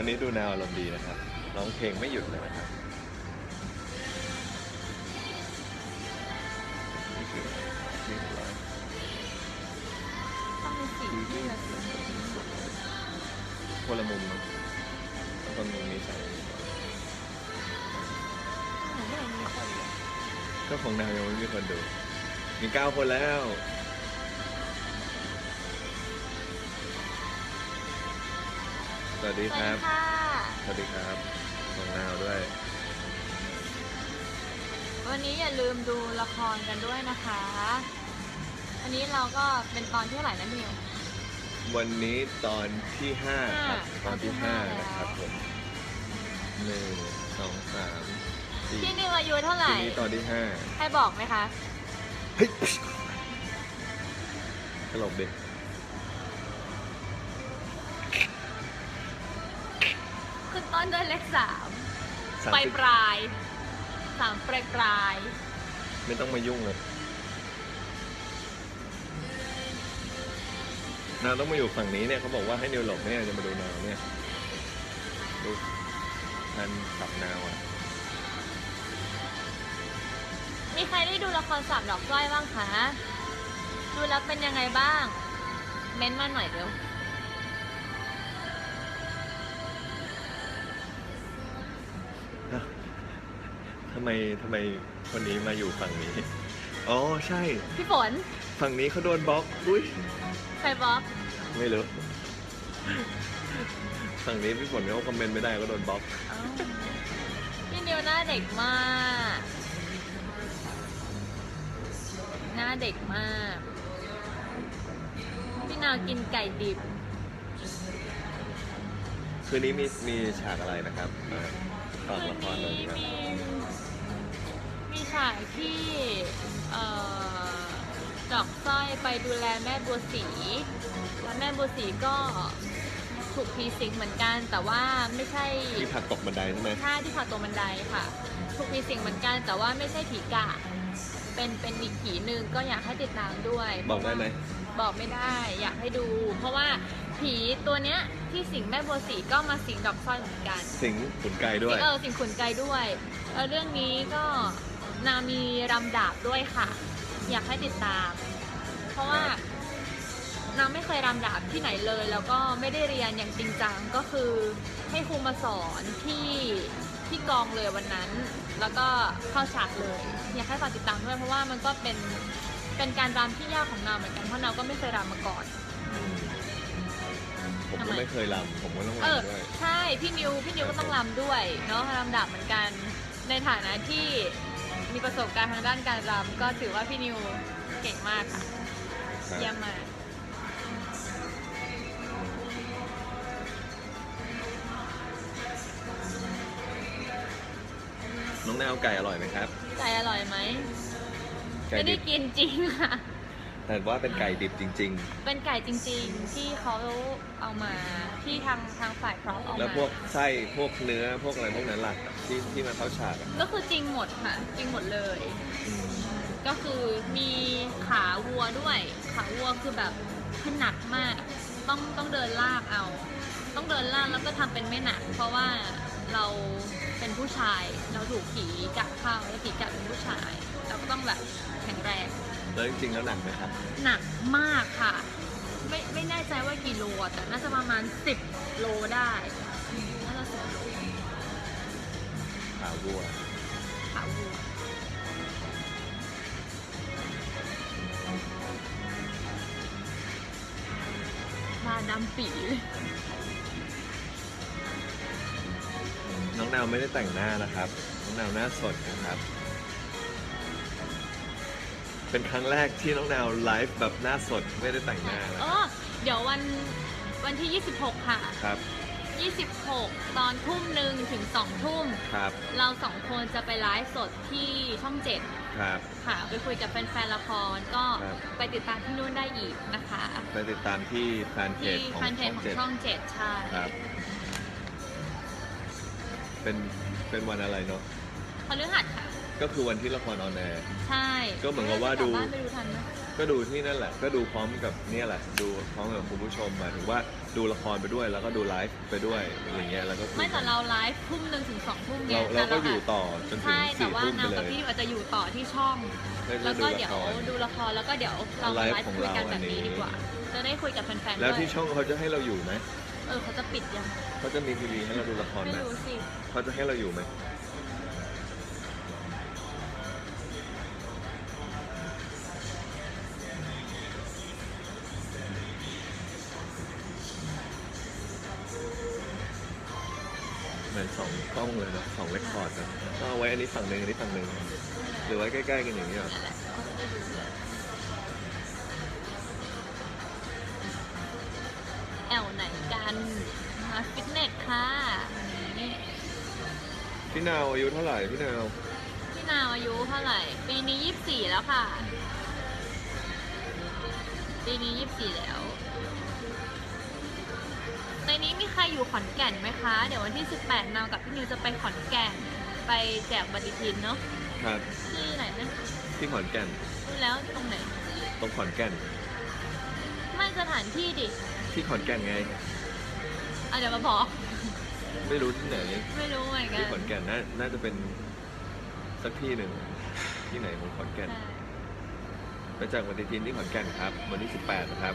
วันนี้ดูแนวอารมณ์ดีนะครับร้องเพลงไม่หยุดเลยนะครับนี่คือนี่คือไลฟ์ต้องมีสีที่ละสีคนละมุมนะแล้วตรงมุมนี้ใส่ก็ของแนวยังไม่มีคนดู มีเก้าคนแล้ว สวัสดีสวัสครัดีบค่ะสวัสดีครับของนาวด้วย วันนี้อย่าลืมดูละครกันด้วยนะคะอันนี้เราก็เป็นตอนที่เท่าไหร่นะมิว วันนี้ตอนที่ห้าครับห้าตอนที่ตอนที่ห้าห้านะครับผมหนึ่งสองสามสี่พี่นิวอายุเท่าไหทีร่นี้ตอนที่ห้าให้บอกไหมคะ เฮ้ยตลกดิ ด้วยเลขสามสามปลายสิบปลายสามปลายปลายไม่ต้องมายุ่งเลยนาวต้องมาอยู่ฝั่งนี้เนี่ยเขาบอกว่าให้นิวหลบเนี่ยจะมาดูนาวเนี่ยดูทันขับนาวอะมีใครได้ดูละครสามดอกสร้อยบ้างคะ ดูแล้วเป็นยังไงบ้าง เม้นต์มาหน่อยเร็วำไมทำไมคนนี้มาอยู่ฝั่งนี้ อ๋อใช่ พี่ฝนฝั่งนี้เขาโดนบล็อก อุ้ยใครบล็อกไม่รู้ ฝั่งนี้พี่ฝนเขาคอมเมนต์ไม่ได้ก็โดนบล็อกอ้าวพี่นิวหน้าเด็กมาก หน้าเด็กมาก พี่นาวกินไก่ดิบ คืนนี้มีมีฉากอะไรนะครับมาฝากละครเลยมีครับ มี มีฉากที่เอ่อดอกสร้อยไปดูแลแม่บัวสีแล้วแม่บัวสีก็ถูกผีสิงเหมือนกัน แต่ว่าไม่ใช่ที่ผักตกบันไดใช่ไหมท่าที่ผ่าตัวบันไดค่ะ ถูกผีสิงเหมือนกัน แต่ว่าไม่ใช่ผีกะ เป็นเป็นอีกผีหนึ่งก็อยากให้ติดตามด้วย บอกได้ไหมบอกไม่ได้ อยากให้ดู เพราะว่าผีตัวเนี้ยที่สิงแม่บัวสีก็มาสิงดอกสร้อยเหมือนกัน สิงขุนไก่ด้วย เออสิงขุนไกด้วยแล้วเรื่องนี้ก็ นามีรำดาบด้วยค่ะ อยากให้ติดตาม เพราะว่านาไม่เคยรำดาบที่ไหนเลย แล้วก็ไม่ได้เรียนอย่างจริงจังก็คือให้ครูมาสอนที่ที่กองเลยวันนั้น แล้วก็เข้าฉากเลย อยากให้ฝากติดตามด้วยเพราะว่ามันก็เป็นเป็นการรำที่ยากของนาเหมือนกันเพราะนาก็ไม่เคยรำมาก่อน ผมทำก็ไมไม่เคยลำผมก็ต้องเออลำด้วย ใช่ พี่นิวพี่นิวก็ต้องรำด้วยเนาะรำดาบเหมือนกัน ในฐานะที่ มีประสบการณ์ทางด้านการรำก็ถือว่าพี่นิวเก่งมากค่ะครับเยี่ยมมากน้องแนวไก่อร่อยไหมครับ ไก่อร่อยไหมไก่ไม่ดิได้บกินจริงค่ะ แต่ว่าเป็นไก่ดิบจริง เป็นไก่จริงๆ ที่เขาเอามาที่ทางทางฝ่ายพร้อมเอาๆแล้วมาพวกไส้พวกเนื้อพวกอะไรพวกนั้นล่ะที่ที่มาเข้าฉากอะก็คือจริงหมดค่ะ จริงหมดเลย อืมก็คือมีขาวัวด้วย ขาวัวคือแบบคือหนักมาก ต้องต้องเดินลากเอา ต้องเดินลากแล้วก็ทำเป็นไม่หนัก เพราะว่าเราเป็นผู้ชายเราถูกผีกัดเข้าแล้วผีกัดเป็นผู้ชาย เราก็ต้องแบบแข็งแรง แล้วจริงๆแล้วหนักไหมครับหนักมากค่ะ ไม่ไม่แน่ใจว่ากี่โลอะแต่น่าจะประมาณ 10 โลได้น่าจะสิบโลขาวัวขาวัวมาดำปีเลยน้องแนวไม่ได้แต่งหน้านะครับ น้องแนวหน้าสดนะครับ เป็นครั้งแรกที่น้องแนวไลฟ์แบบหน้าสดไม่ได้แต่งหน้านะอ๋อเดี๋ยววันวันที่ 26 ค่ะ ครับ 26 ตอนทุ่มหนึ่งถึง2ทุ่ม ครับเราสองคนจะไปไลฟ์สดที่ช่อง ครับ 7 ค่ะ ไปคุยกับแฟนๆละครก็ครับ ไปติดตามที่นู่นได้อีกนะคะ ไปติดตามที่แฟนเพที่จของแฟนเพช่จองของเจ็ดช่อง 7 ใช่ ครับ เป็นเป็นวันอะไรเนาะพฤหัสค่ะ ก็คือวันที่ละครออนแอร์ ใช่ก็เหมือนกับว่าดูจะกลับบ้านไปดูทันไหมก็ดูที่นั่นแหละ ก็ดูพร้อมกับเนี่ยแหละ ดูพร้อมกับคุณผู้ชมหมายถึงว่าดูละครไปด้วย แล้วก็ดูไลฟ์ไปด้วยอย่างเงี้ยแล้วก็คุยไม่แต่เราไลฟ์ทุ่มหนึ่งถึงสองทุ่มไงเราเราก็แต่อยู่อาจต่อจนถึงใช่แต่สี่ว่าทุ่มไปนางเลกับย พี่อาจจะอยู่ต่อที่ช่อง แล้วก็เดี๋ยวละครดูละครแล้วก็เดี๋ยวเรามาไลไลฟ์ฟ์ของคุยกันเราแบอับนนี้นี้ ดีกว่า จะได้คุยกับแฟนๆแล้วด้ที่วยช่องเขาจะให้เราอยู่ไหมเออเขาจะปิดยังเขาจะมีทีวีให้เราดูละครไม่ไหมรู้สิเขาจะให้เราอยู่ไหม เหมือนสองกล้องเลยนะสองเรคคอร์ดนะต้องเอาไว้อันนี้ฝั่งหนึ่งอันนี้ฝั่งหนึ่งหรือไว้ใกล้ๆกันอย่างนี้เหรอนั่นแหละเขาจะได้ดูแอลไหนกันมาฟิตเนสค่ะนี่พี่นาวอายุเท่าไหร่พี่นาวพี่นาวอายุเท่าไหร่ ปีนี้ยี่สิบสี่แล้วค่ะ ปีนี้ยี่สิบสี่แล้วในนี้มีใครอยู่ขอนแก่นไหมคะ เดี๋ยววันที่ 18นาวกับพี่นิวจะไปขอนแก่น ไปแจกปฏิทินเนาะครับที่ไหนนะที่ขอนแก่นรู้แล้วตรงไหน ตรงขอนแก่นไม่สถานที่ดิที่ขอนแก่นไงอะเดี๋ยวมาบอก ไม่รู้ที่ไหนไม่รู้เหมือนกัที่นขอนแก่นน่าน่าจะเป็นสักที่หนึ่งที่ไหนของขอนแก่นใช่ไปจากวันทินที่ขอนแก่นครับ วันที่ 18 นะครับ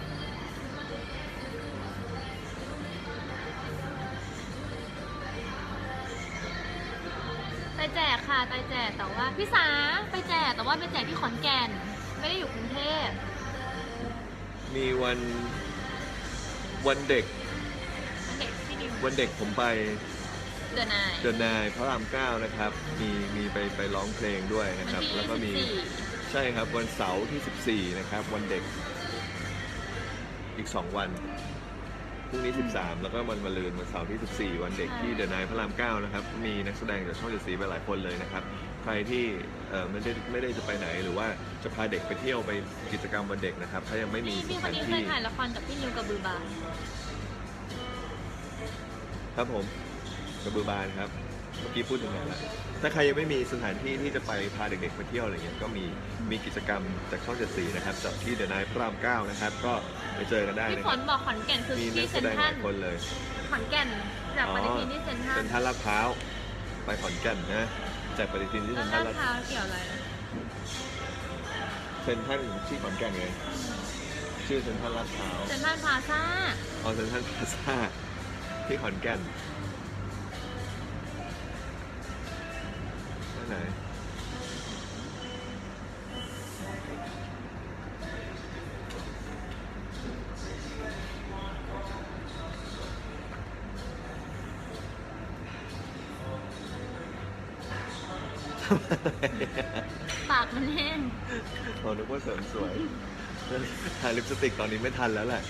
ไปแจกแต่ว่าพี่สาไปแจกแต่ว่าไปแจกที่ขอนแก่น ไม่ได้อยู่กรุงเทพมีวันวันเด็กเด็กที่นิววันเด็กผมไปเดือนนายเดินนายพระรามเก้านะครับ มีมีไปไปร้องเพลงด้วยนะวัครับที่แล้วก็มี14ใช่ครับวันเสาร์ที่ 14 นะครับ วันเด็กอีก 2 วันพ รุ่งนี้ 13 แล้วก็วันมะรืนวันเสาร์ที่ 14 วันเด็กที่เดอะนายพระรามเก้านะครับ มีนักแสดงจากช่องเจ็ดสีไปหลายคนเลยนะครับ ใครที่เอ่อไม่ได้ไม่ได้จะไปไหนหรือว่าจะพาเด็กไปเที่ยวไปกิจกรรมวันเด็กนะครับ ถ้ายังไม่มีนี่สพี่คถานนนี้เคที่ยถ่ายละครกับพี่นิวกับบือบานครับผมกระบือบานครับ เมื่อกี้พูดถึงไหนละ ถ้าใครยังไม่มีสถานที่ที่จะไปพาเด็กๆไปเที่ยวอะไรเงี้ยก็มีมีกิจกรรมจากช่องเจ็ดสีนะครับจากที่เดอะนายพระรามเก้านะครับ ก็ไปเจอกันได้พี่นะฝครันบบอกขอนแก่นคือมีนัที่กแสเซ็นดงทหรัลาลยคนเลย ขอนแก่นจากปฏิทินที่เซ็นทรัเซ็ลนทรัลลาดพร้าวไปขอนแก่นนะจากปฏิทินที่แล้เซ็วนทลารัลดลาดพร้าวเกี่ยวอะไรเซ็นทรัลที่ขอนแก่นไงชื่อเซ็นทรัลลาดพร้าวเซ็นทรัลพลาซ่าออเซ็นทรัลพลาซ่าที่ขอนแก่น ไหนปากมันแห้งเรานึกว่าเสริมสวยทาลิปสติกตอนนี้ไม่ทันแล้วแหละ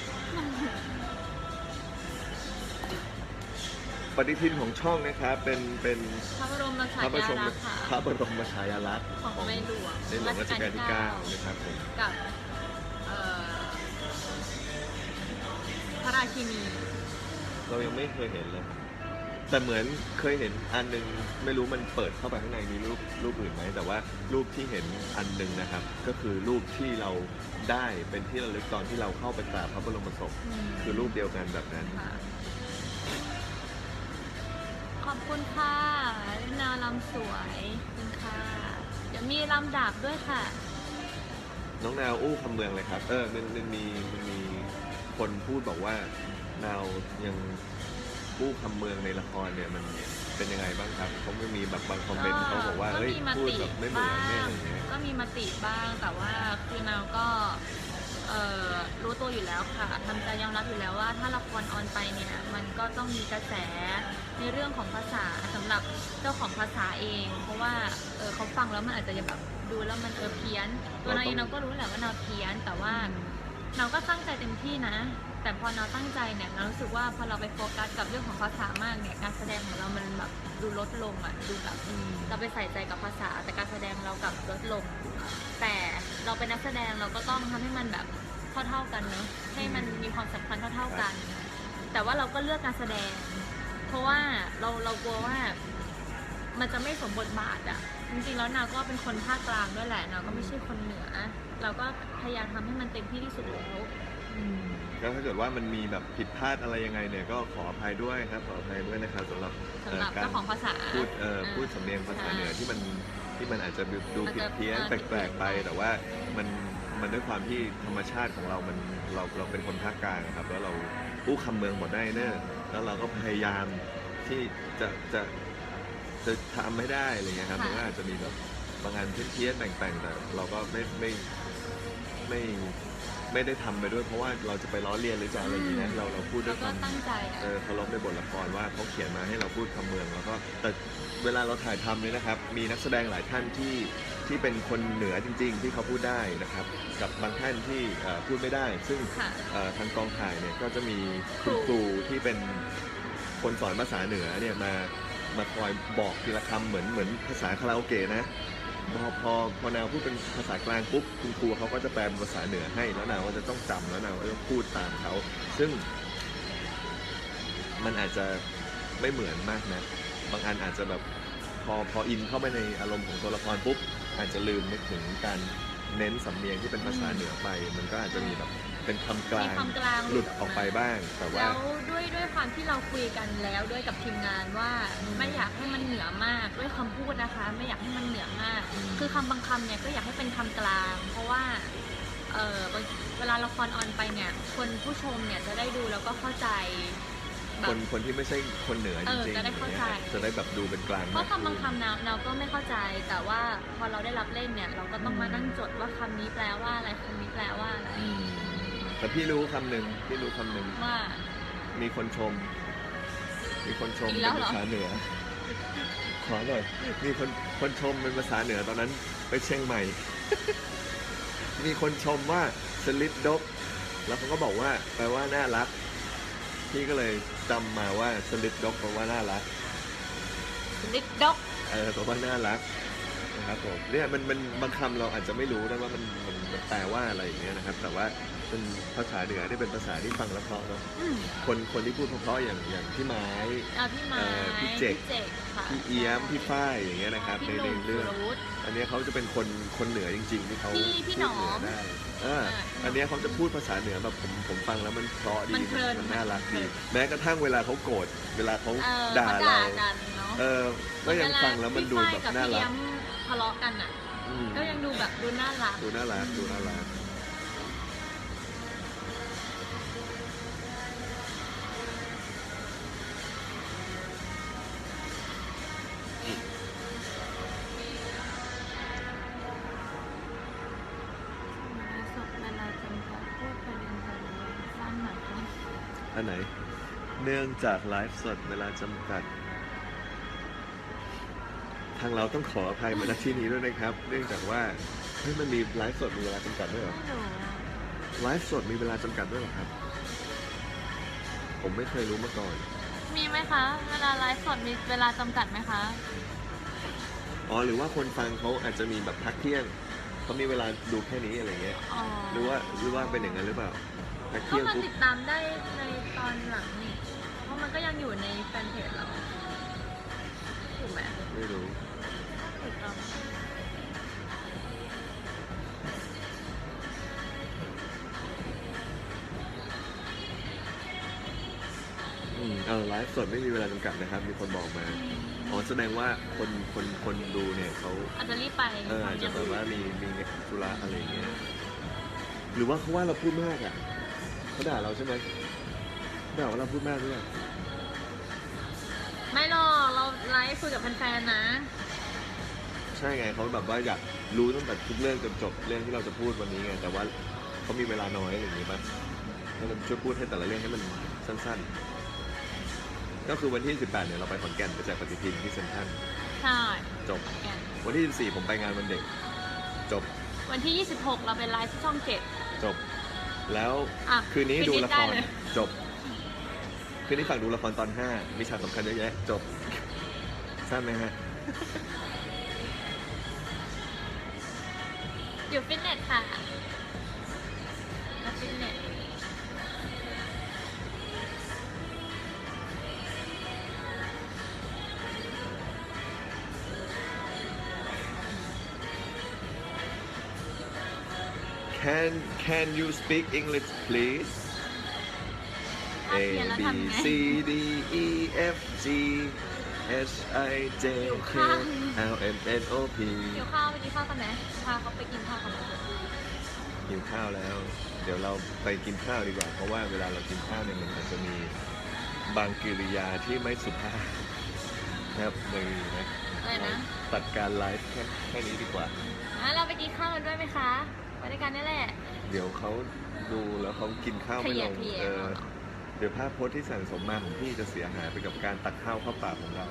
ปฏิทินของช่องนะครับเป็นเป็นพระบรมฉาพระบรยามลักษณ์ค่ะ พระบรมฉายาลักษณ์ของในหลวงในหลวงรัชกาลที่9นะครับผมกับเอ่อพระราชินีเรายังไม่เคยเห็นเลย แต่เหมือนเคยเห็นอันหนึงไม่รู้มันเปิดเข้าไปข้างในมีรูปรูปอื่นไหมแต่ว่ารูปที่เห็นอันหนึงนะครับ ก็คือรูปที่เราได้เป็นที่ระลึกตอนที่เราเข้าไปกราบพระบรมศพมคือรูปเดียวกันแบบนั้น ค่ะข อบคุณค่ะนาลำสวยขอบคุณค่ะ เดี๋ยวมีลำดาบด้วยค่ะ น้องนาวอู้คำเมืองเลยครับ เออมันมันมีมันมีคนพูดบอกว่านาวยังอู้คำเมืองในละครเนี่ยมันเป็นยังไงบ้างครับเขาไม่มีแบบบางคอมเมนต์เขาบอกว่าเฮ้ยมีมพูดติแบบไม่เหมือนเนี่ยอะไรเงี้ยก็มีมติบ้างแต่ว่าคือนาวก็เอ่อรู้ตัวอยู่แล้วค่ะทำใจยอมรับอยู่แล้วว่า ถ้าละครออนไปเนี่ย มันก็ต้องมีกระแส ในเรื่องของภาษาสำหรับเจ้าของภาษาเอง เพราะว่าเออเขาฟังแล้วมันอาจจะแบบดูแล้วมันเออเพี้ยน ตัวนาวเองเราก็รู้แหละว่านาวเพี้ยน แต่ว่าเราก็ตั้งใจเต็มที่นะ แต่พอเราตั้งใจเนี่ยเรารู้สึกว่าพอเราไปโฟกัสกับเรื่องของภาษามากเนี่ยการแสดงของเรามันแบบดูลดลงอะดูแบบเราไปใส่ใจกับภาษา แต่การแสดงเรากลับลดลง แต่เราเป็นนักแสดงเราก็ต้องทำให้มันแบบเท่าๆกันเนอะให้มันมีความสำคัญเท่าๆกัน แต่ว่าเราก็เลือกการแสดงเพ ราะว่าเราเรากลัวว่ามันจะไม่สมบทบาทอะจริงๆแล้วนาวก็เป็นคนภาคกลางด้วยแหละนาวก็ไม่ใช่คนเหนือ เราก็พยายามทำให้มันเต็มที่ที่สุดแล้วอืม ก็ถ้าเกิดว่ามันมีแบบผิดพลาดอะไรยังไงเนี่ยก็ขออภัยด้วยครับขออภัยด้วยนะครับสำหรับสำหรับเอ่อการเจ้าของภาษาพูดเอ่ออ่าพูดสำเนียงภาษาใช่เหนือที่มันที่มันอาจจะดูดูมันผิดจะเพี้ยนอ่าแปลกๆไป แต่ว่ามัน มันด้วยความที่ธรรมชาติของเรา มันเราเราเป็นคนภาคกลางครับ แล้วเราอู้คำเมืองหมดได้เนอะแล้วเราก็พยายามที่จะจะจะทำให้ได้อะไรเงี้ยครับค่ะ มันก็อาจจะมีแบบบางอันเพี้ยนๆแปลงๆแต่เราก็ไม่ไม่ไม่ไม่ได้ทำไปด้วยเพราะว่าเราจะไปล้อเลียนหรือจะอะไรอย่างเงี้ยเราเราพูดด้แล้ววยคก็วาม ตั้งใจอะ เออเคารพในบทละครว่าเขาเขียนมาให้เราพูดคำเมืองแล้วก็แต่เวลาเราถ่ายทำเนี่ยนะครับ มีนักแสดงหลายท่านที่ ที่เป็นคนเหนือจริง ๆ ที่เขาพูดได้นะครับ กับบางท่านที่เอ่อพูดไม่ได้ ซึ่งค่ะเอ่อทางกองถ่ายเนี่ยก็จะมีคุณครูที่เป็นคนสอนภาษาเหนือเนี่ยมามาคอยบอกทีละคำเหมือนเหมือนภาษาคาราโอเกะนะพอพอพอแนวพูดเป็นภาษากลางปุ๊บคุณครูเขาก็จะแปลเป็นภาษาเหนือให้แล้วนาวก็จะต้องจำแล้วนาวก็จะพูดตามเขาซึ่ง มันอาจจะไม่เหมือนมากนะ บางอันอาจจะแบบพอพออินเข้าไปในอารมณ์ของตัวละครปุ๊บ อาจจะลืมนึกถึงการเน้นสำเนียงที่เป็นภาษาเหนือไป มันก็อาจจะมีแบบเป็นคำกลามีงความกลางหลุดออกไปบ้าง แต่ว่า แล้วด้วยด้วยความที่เราคุยกันแล้วด้วยกับทีมงานว่าไม่อยากให้มันเหนือมากด้วยคำพูดนะคะ ไม่อยากให้มันเหนือมาก อืม คือคำบางคำเนี่ยก็อยากให้เป็นคำกลาง เพราะว่าเออบางเวลาละครออนไปเนี่ยคนผู้ชมเนี่ยจะได้ดูแล้วก็เข้าใจ แบคบ นคนที่ไม่ใช่คนเหนือจเออริงๆจะได้เข้าใจจะได้แบบดูเป็นกลางเพราะมกคำบางขึ้นคำเราเราก็ไม่เข้าใจแต่ว่าพอเราได้รับเล่นเนี่ย เราก็ต้องมานั่งจดว่าคำนี้แปลว่าอะไรคำนี้แปลว่าอะไรอืมแต่พี่รู้คำหนึ่งพี่รู้คำหนึ่ง ว่า มีคนชม มีคนชมอีกเป็แล้นวเหรอ ภาษาเหนือ ขอหน่อย มีคนคนชมเป็นภาษาเหนือตอนนั้นไปเชียงใหม่ มีคนชมว่าสลิดดกแล้วเขาก็บอกว่าแปลว่าน่ารัก พี่ก็เลยจำมาว่าสลิดดกแปลว่าน่ารัก ลิดดกเออแปลว่าน่ารักนะครับผมเนี่ยมันมันบางคำเราอาจจะไม่รู้นะว่ามันมันมันแปลว่าอะไรอย่างเงี้ยนะครับ แต่ว่า เป็นภาษาเหนือที่เป็นภาษาที่ฟังแล้วเพราะเนอะอืมคนคนที่พูดเพราะๆอย่างอย่างพี่ไม้ เอาพี่ไม้เอ่อพี่เจก ค่ะพี่เอี้ยมพี่ฝ้ายอย่างเงี้ยนะครับในพี่หในนุ่มเรื่องสุรวุฒิอันเนี้ยเขาจะเป็นคนคนเหนือจริง ๆ ที่เขาพี่พี่พูดหนอมเหนือได้เอออ่าอันเนี้ยเขาจะพูดภาษาเหนือแบบผมผมฟังแล้วมันเพราะดีมันเพลินมันน่ารักเพลิดีนแม้กระทั่งเวลาเขาโกรธเวลาเขาเออด่าเขาเราด่ากันเนาะเออก็ยังฟังแล้วมันดูแบบน่ารักพี่ฝ้ยกับพี่เลี้ยมทะเลาะกันอะ อืมก็ยังดูแบบดูน่ารัก ดูน่ารักดูน่ารัก นื่องจากไลฟ์สดเวลาจำกัด ทางเราต้องขออภัยมาณที่นี้ด้วยนะครับ เนื่องจากว่าเฮ้ยมันมีไลฟ์สดมีเวลาจำกัดด้วยเหรอไลฟ์สดมีเวลาจำกัดด้วยเหรอครับ ผมไม่เคยรู้มาก่อน มีไหมคะ เวลาไลฟ์สดมีเวลาจำกัดไหมคะอ๋อหรือว่าคนฟังเขาอาจจะมีแบบพักเที่ยงเขามีเวลาดูแค่นี้อะไรเงี้ยอ๋อหรือว่าหรือว่าเป็นอย่างนั้นหรือเปล่าพักก็เที่ยงมาปุ๊บ ติดตามได้ในตอนหลังนี่เพ ราะมันก็ยังอยู่ในแฟนเพจเราถูกไหมไม่รู้ถูกต้องอืมเออไลฟ์สดไม่มีเวลาจำกัดนะครับ มีคนบอกมาอ๋อแสดงว่าคนคนคนดูเนี่ยเขาอาจจะรีบไปเอออาจจะแบบว่ามีมีธุระอะไรอย่างเงี้ยหรือว่าเขาว่าเราพูดมากอะเขาด่าเราใช่ไหม เขาด่าว่าเราพูดมากด้วยไม่หรอกเราไลฟ์คุยกับแฟนๆนะ ใช่ไงเขาแบบว่าอยากรู้ตั้งแต่ทุกเรื่องจนจบเรื่องที่เราจะพูดวันนี้ไงแต่ว่าเขามีเวลาน้อยอะไรอย่างงี้ป่ะก็เลยช่วยพูดให้แต่ละเรื่องให้มันสั้นๆ ก็คือวันที่ 18เนี่ยเราไปขอนแก่นไปแจกปฏิทินที่เซ็นทรัลใช่จบขอนแก่นวันที่ 14 ผมไปงานวันเด็ก จบวันที่ 26 เราเป็นไลฟ์ที่ช่องเจ็ด จบ แล้วอะคืนนี้ปิดูดละคได้รเลยจบ คืนนี้ฝากดูละครตอน 5 มีฉากสำคัญเยอะแยะ จบทราบไหมฮะ อยู่ฟิตเนสค่ะฟิตเนสแ Can can you speak English please A B C D E F G H I J K L M N O P เดี๋ยวข้าวไปกินข้าวกันไหมพาเขาไปกินข้าวกันไหมหิวข้าวแล้ว เดี๋ยวเราไปกินข้าวดีกว่า เพราะว่าเวลาเรากินข้าวเนี่ยมันอาจจะมีบางกิริยาที่ไม่สุภาพนะครับเลยนะอะไรนะตัดการไลฟ์แค่แค่นี้ดีกว่าอะเราไปกินข้าวกันด้วยไหมคะ ไปด้วยกันนี่แหละ เดี๋ยวเขาดูแล้วเขากินข้าวไม่ลงเออ เดี๋ยวภาพโพสต์ที่สั่งสมมาของพี่จะเสียหายไปกับการตักข้าวเข้าปากของเรา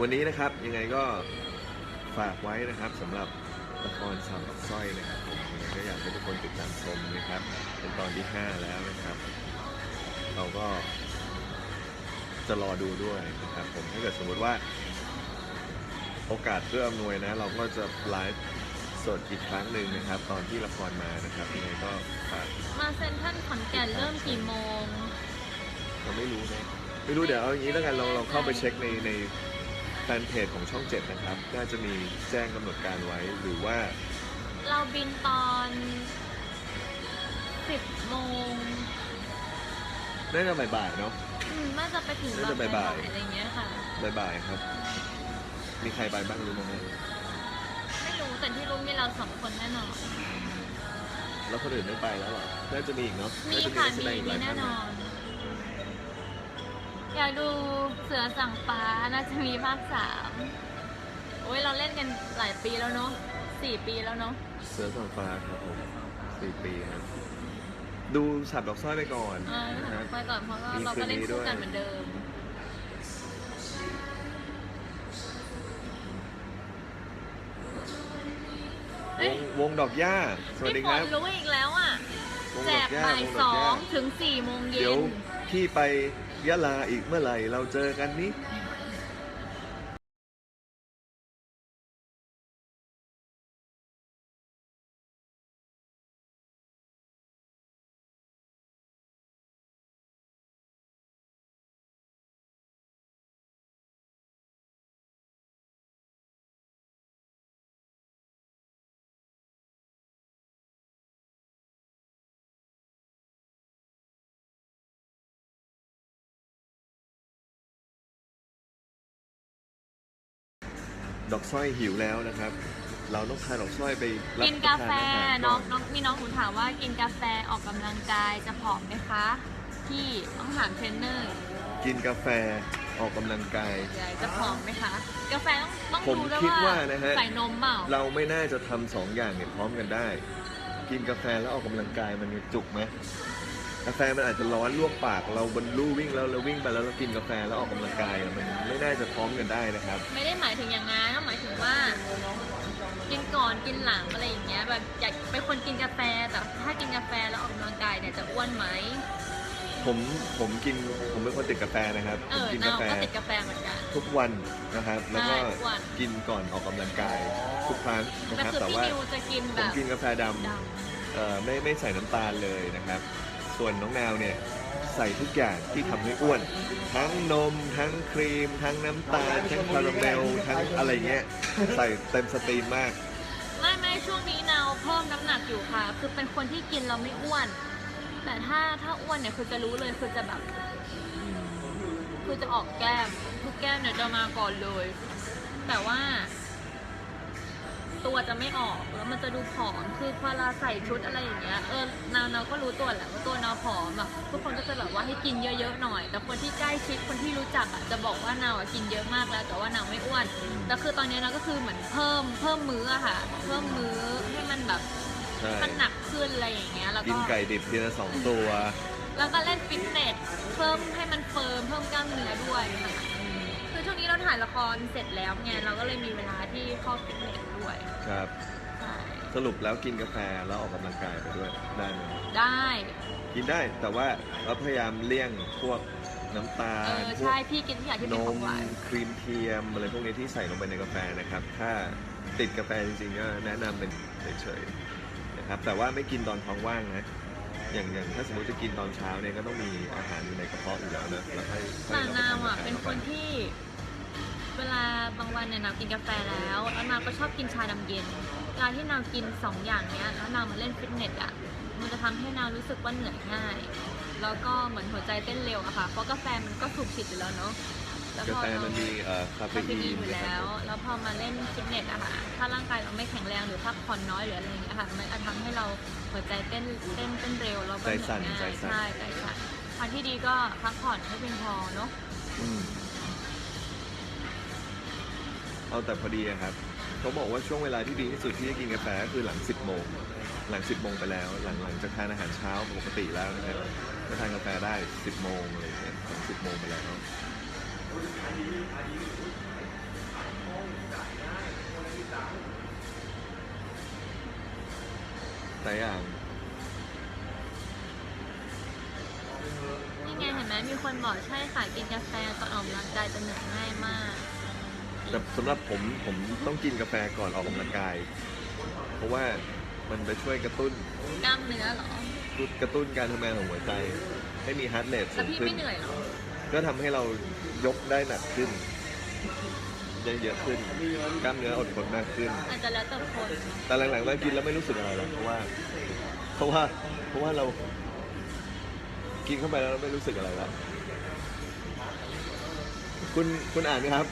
วันนี้นะครับยังไงก็ฝากไว้นะครับสำหรับละครสาวกับสร้อยนะครับผมยังไงก็อยากให้ทุกคนติดตามชมนะครับ เป็นตอนที่ 5 แล้วนะครับ เราก็จะรอดูด้วยนะครับผมถ้าเกิดสมมติว่าโอกาสเอื้ออำนวยนะ เราก็จะไลฟ์ สดอีกครั้งหนึ่งนะครับ ตอนที่ละครมานะครับยังไงก็ฝากมาเซ็นทรัลขอนแก่นเริ่มกี่โมง เราไม่รู้นะไม่รู้เดี๋ยวเอาอย่างนี้แล้วกันเราเราเข้าไปเช็คในในแฟนเพจของช่องเจ็ดนะครับ น่าจะมีแจ้งกำหนดการไว้หรือว่าเราบินตอน10โมงน่าจะบ่ายๆเนาะ อืมน่าจะไปถึงน่าจะตอนบ่ายๆ อะไรอย่างเงี้ยค่ะ บ่ายๆครับ มีใครไปบ้างรู้ไหมฮะไม่ รู้แต่ที่รู้มีเราสองคนแน่นอน แล้วคนอื่นไม่ไปแล้วเหรอ น่าจะมีอีกเนาะมีน่าจะค่ะนักแสมีดงอีกหมีลายแน่ท่านนอน อยากดูเสือสั่งฟ้าน่าจะมีภาคสามโอ้ยเราเล่นกันหลายปีแล้วเนาะสี่ปีแล้วเนาะเสือสองฟ้าครับผมสี่ปีครับ ดูสับดอกสร้อยไปก่อนอ่านะครับไปก่อนเพราะว่ามีเราก็เล่นคืนนี้คู่ด้วย กันเหมือนเดิม วงวงดอกหญ้า สวัสดีพี่ฝคนรับรู้อีกแล้วอะ วงแจดอกกหญ้าบ่ายวงสดอกอหญ้างถึงสี่โมงเย็เดี๋ยวน พี่ไปยะลาอีกเมื่อไหร่ เราเจอกันนี้ ดอกสร้อยหิวแล้วนะครับ เราต้องพาดอกสร้อยไปรับกินกาแฟประทานอาหารน้องก่น้องมีน้องหนูถามว่ากินกาแฟออกกำลังกายจะผอมไหมคะพี่ต้องถามเทรนเนอร์กินกาแฟออกกำลังกาย ใหญ่จะผอมไหมคะ กาแฟต้องต้องผมดูด้วยคิดว่าว่านะฮะ ใส่นมเปล่าเราไม่น่าจะทำสองอย่างเนี่ยพร้อมกันได้ กินกาแฟแล้วออกกำลังกายมันมีจุกไหม กาแฟมันอาจจะร้อนลวกปากเราบนลู่วิ่งแล้วเราวิ่งไปแล้วเรากินกาแฟแล้วออกกำลังกายอะมันไม่น่าจะพร้อมกันได้นะครับ ไม่ได้หมายถึงอย่างนั้นหมายถึงว่า กินก่อนกินหลังอะไรอย่างเงี้ยแบบอยากเป็นคนกินกาแฟแต่ถ้ากินกาแฟแล้วออกกำลังกายเนี่ยจะอ้วนไหมผมผมกินผมเป็นคนติดกาแฟนะครับเอผมอกินนากาวแฟก็ติดกาแฟเหมือนกัน ทุกวันนะครับ แล้วก็ใช่ทุกวัน กินก่อนออกกำลังกาย ทุกครั้งนะแต่ครับ คือแต่พี่ว่านิวจะกินผแบมบกินกาแฟดดำ เอ่อไม่ไม่ใส่น้ำตาลเลยนะครับ ส่วนน้องนาวเนี่ยใส่ทุกอย่างที่ทำให้อ้วน ทั้งนม ทั้งครีม ทั้งน้ำตาล ทั้งคาราเมล ทั้งอะไรเงี้ย ใส่เต็มสตรีมมาก ไม่ไม่ช่วงนี้นาวเพิ่มน้ำหนักอยู่ค่ะ คือเป็นคนที่กินเราไม่อ้วน แต่ถ้าถ้าอ้วนเนี่ยคือจะรู้เลยคือจะแบบ คือจะออกแก้ม ทุกแก้มเนี่ยจะมาก่อนเลย แต่ว่า ตัวจะไม่ออกแล้วมันจะดูผอมคือพอเราใส่ชุดอะไรอย่างเงี้ยเออนาวนาก็รู้ตัวแหละว่าตัวนาวผอมอะทุกคนก็จะแบบว่าให้กินเยอะๆหน่อย แต่คนที่ใกล้ชิดคนที่รู้จักอะจะบอกว่านาวอะกินเยอะมากแล้ว แต่ว่านาวไม่อ้วนแต่คือตอนนี้นาวก็คือเหมือนเพิ่มเพิ่มมื้ออะค่ะ เพิ่มมื้อให้มันแบบใช่มันหนักขึ้นอะไรอย่างเงี้ยแล้วกิก็ นไก่ดิบทีละสองตัว แล้วก็เล่นฟิตเนสเพิ่มให้มันเฟิร์มเพิ่มกล้ามเนื้อด้วยค่ะคือช่วงนี้เราถ่ายละครเสร็จแล้วไงเราก็เลยมีเวลาที่เข้าฟิตเนสด้ วยครับ ใช่สรุปแล้วกินกาแฟแล้วออกกำลังกายไปด้วยได้ไหมได้กินได้แต่ว่าเราพยายามเลี่ยงพวกน้ำตาเอลอพวใช่กพี่กินทุกอย่างที่นเป็นของมหวาน ครีมเทียมอะไรพวกนี้ที่ใส่ลงไปในกาแฟนะครับ ถ้าติดกาแฟจริงๆก็แนะนำเป็นเฉยๆนะครับแต่ว่าไม่กินตอนท้องว่างนะอย่างอย่างถ้าสมมติจะกินตอนเช้าเนี่ยก็ต้องมีอาหารอยู่ในกระเพาะอยู่แล้วนะแล้วค่อยค่อยแต่รับประนาทวอะอาหารเป็นคนที่ เวลาบางวันเนี่ยนาวกินกาแฟแล้วแล้วนาวก็ชอบกินชาดำเย็นเวลาที่นาวกินสองอย่างเนี้ยแล้วนาวมาเล่นฟิตเนสอะมันจะทำให้นาวรู้สึกว่าเหนื่อยง่าย แล้วก็เหมือนหัวใจเต้นเร็วอะค่ะ เพราะกาแฟมันก็สูบฉีดอยู่แล้วเนาะล้วกาพอแฟเรมันมีเอ่อคาเฟคาเฟอีอีนนอยู่นะคแล้รับวแล้วพอมาเล่นฟิตเนสอะค่ะ ถ้าร่างกายเราไม่แข็งแรงหรือพักผ่อนน้อยหรืออะไรอย่างเงี้ยค่ะ มันอาจทำให้เราหัวใจเต้นเต้นเต้นเร็วแล้วก็เหนื่อยง่ายใช่ใจสั่นทางที่ดีก็พักผ่อนให้เพียงพอเนาะอืม เอาแต่พอดีอะครับเขาบอกว่าช่วงเวลาที่ดีที่สุดที่จะกินกาแฟก็คือหลัง 10โมงหลัง 10โมงไปแล้ว หลังหลังจากทานอาหารเช้าปกติแล้วนะครับก็ทานกาแฟได้ 10โมงอะไรอย่างเงี้ยหลัง10โมงไปแล้วแต่อย่างนี่ไงเห็นไหมมีคนบอกใช่ค่ะกินกาแฟก่อนออกกำลังกายจะเหนื่อยง่ายมาก แต่สำหรับผมผมต้องกินกาแฟก่อนออกกำลังกาย เพราะว่ามันไปช่วยกระตุ้นกล้ามเนื้อเหรอกระตุ้นการทำงานของหัวใจ ให้มีฮาร์ดเรทแล้สูวงพี่ขึ้น ไม่เหนื่อยเหรอก็ทำให้เรายกได้หนักขึ้นได้เยอะขึ้นกล้ามเนื้ออดทนมากขึ้น อาจจะแล้วแต่คนแต่หลังๆมากินแล้วไม่รู้สึกอะไรแล้วเพราะว่า เพราะว่า เพราะว่าเรา กินเข้าไปแล้วเราไม่รู้สึกอะไรแล้ว คุณคุณอ่านไหมครับ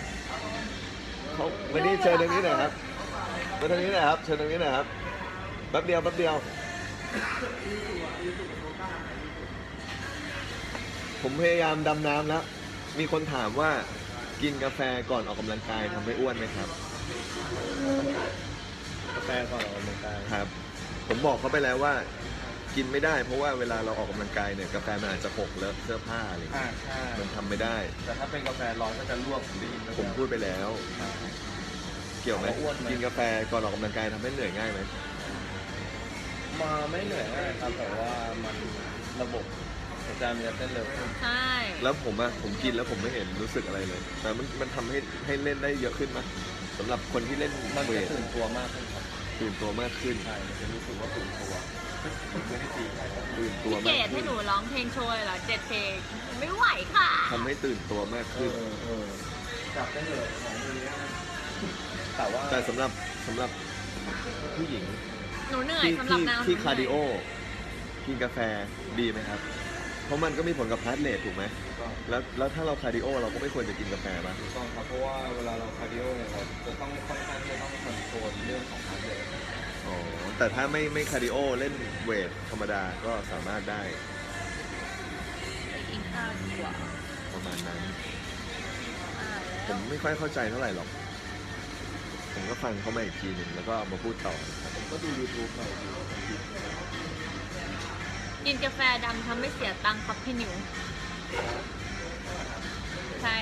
เขาวันนี้เชิญตรงนี้หน่อยครับมาทางนี้หน่อยครับเชิญตรงนี้หน่อยครับแป๊บเดียวแป๊บเดียว ผมพยายามดำน้ำแล้ว มีคนถามว่ากินกาแฟก่อนออกกำลังกายทำให้อ้วนไหมครับ กาแฟก่อนออกกำลังกายครับ ผมบอกเขาไปแล้วว่า กินไม่ได้ เพราะว่าเวลาเราออกกำลังกายเนี่ยกาแฟมันอาจจะหกเลอะเสื้อผ้าอะไรอย่างอ่าเงี้ยใช่มันทำไม่ได้ แต่ถ้าเป็นกาแฟร้อนก็จะลวกผมได้ยินผมพูดไปแล้ว เกี่ยวไหมอ้วนไหมกินกาแฟก่อนออกกำลังกายทำให้เหนื่อยง่ายไหมมาไม่เหนื่อยง่ายครับแต่ว่ามันระบบหัวใจมันจะเต้นเร็วขึ้นใช่ แล้วผมอะผมกินแล้วผมไม่เห็นรู้สึกอะไรเลย แต่มันมันทำให้ให้เล่นได้เยอะขึ้นไหมสำหรับคนที่เล่นมันเวจะทตื่นตัวมากขึ้นครับตื่นตัวมากขึ้น ใช่มันจะรู้สึกว่าตื่นตัวไม่ได้ ตีใครครับตื่นตัวพี่เกมากดให้ขึ้นหนูร้องเพลงโชว์เลยเหรอเจ็ดเพลงไม่ไหวค่ะ ทำให้ตื่นตัวมากเอขึ้นอเออจับได้เลยของมือนี้แต่ว่าแต่สำหรับสำหรับผู้หญิงหนูเหนื่อยที่สำหรับที่นาวที่หนูเหนื่อยคาร์ดิโอ กินกาแฟดีไหมครับ เพราะมันก็มีผลกับฮาร์ดเรทถูกไหมก็แล้วแล้วถ้าเราคาร์ดิโอเราก็ไม่ควรจะกินกาแฟป่ะถูกต้องครับเพราะว่าเวลาเราคาร์ดิโอเนี่ยเราจะต้องค่อนข้างที่จะต้องคอนโทรลเรื่องของฮาร์ดเรท อ๋อแต่ถ้าไม่ไม่คาร์ดิโอเล่นเวทธรรมดาก็สามารถได้ไปกินข้าวดีกว่าประมาณนั้น อ่าผแล้วมไม่ค่อยเข้าใจเท่าไหร่หรอก ผมก็ฟังเขามาอีกทีหนึ่งแล้วก็เอามาพูดต่อครับผมก็ดู YouTube หน่อยดูกินกาแฟดำทำให้เสียตังค์ครับพี่หนิว ใช่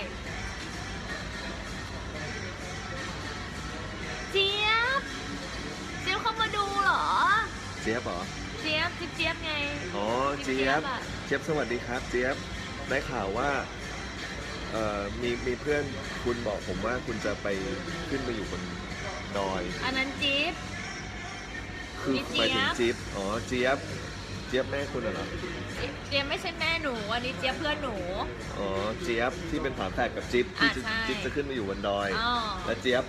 เจี๊ยบเหรอเจี๊ยบจิ๊บเจี๊ยบไงอ๋อเจี๊ยบอะเจี๊ยบสวัสดีครับ เจี๊ยบได้ข่าวว่าเอ่อมีมีเพื่อนคุณบอกผมว่าคุณจะไปขึ้นไปอยู่บนดอย อันนั้นจิ๊บ คือมีหมายถึงเจี๊จิ๊ยบบอ๋อเจี๊ยบเจี๊ยบแม่คุณเหรอเจี๊ยบเจี๊ยบไม่ใช่แม่หนู อันนี้เจี๊ยบเพื่อนหนู อ๋อเจี๊ยบที่เป็นฝาแฝดกับจิ๊บที่อ่าจะใช่ จิ๊บจะขึ้นมาอยู่บนดอย อ๋อและเจี๊ยบ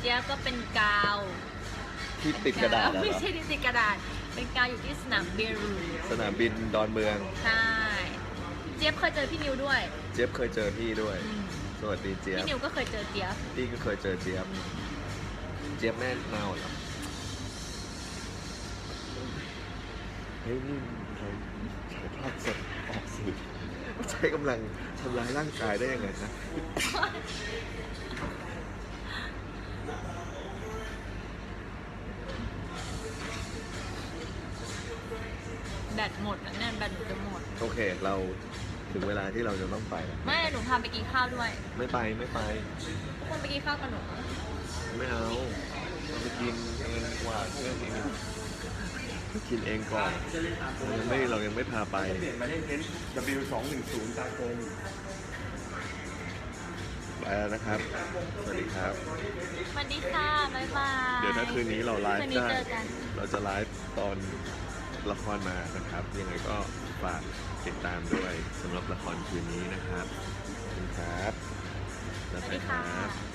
เจี๊ยบก็เป็นกาว ที่ติดกระดาษอะเหรไม่อใช่ที่ติดกระดาษ เป็นกาวอยู่ที่สนามบินสนามบินดอนเมือง ใช่เจี๊ยบเคยเจอพี่นิวด้วยเจี๊ยบเคยเจอพี่ด้วย อืมสวัสดีเจี๊ยบ พี่นิวก็เคยเจอเจี๊ยบพี่ก็เคยเจอเจี๊ยบ เจี๊ยบแม่เน่าเหรอเฮ้ยนี่เราถ่ายภาพสดออกสื่อใช้กำลังทำร้ายร่างกายได้ยังไงนะ แบตหมดอะเนี่ยแบตหนูจะหมด โอเค เราถึงเวลาที่เราจะต้องไปแล้วไม่หนูพาไปกินข้าวด้วยไม่ไปไม่ไป ทุกคนไปกินข้าวกับหนูไม่เอาเราไปกินเองกว่าเพื่อนเองกินเองก่อนเรายังไม่เรายังไม่พาไป เปลี่ยนมาเล่นเทน W 2 1 0ตาโกนไปแล้วนะครับ สวัสดีครับ สวัสดีค่ะ บ๊ายบาย เดี๋ยวถ้าคืนนี้เราไลคืนฟ์นี้ได้เจอกัน เราจะไลฟ์ตอน ละครมานะครับ ยังไงก็ฝากติดตามด้วยสำหรับละครคืนนี้นะครับขอบคุณครับแล้วสวัสไปดีคค่ะรับ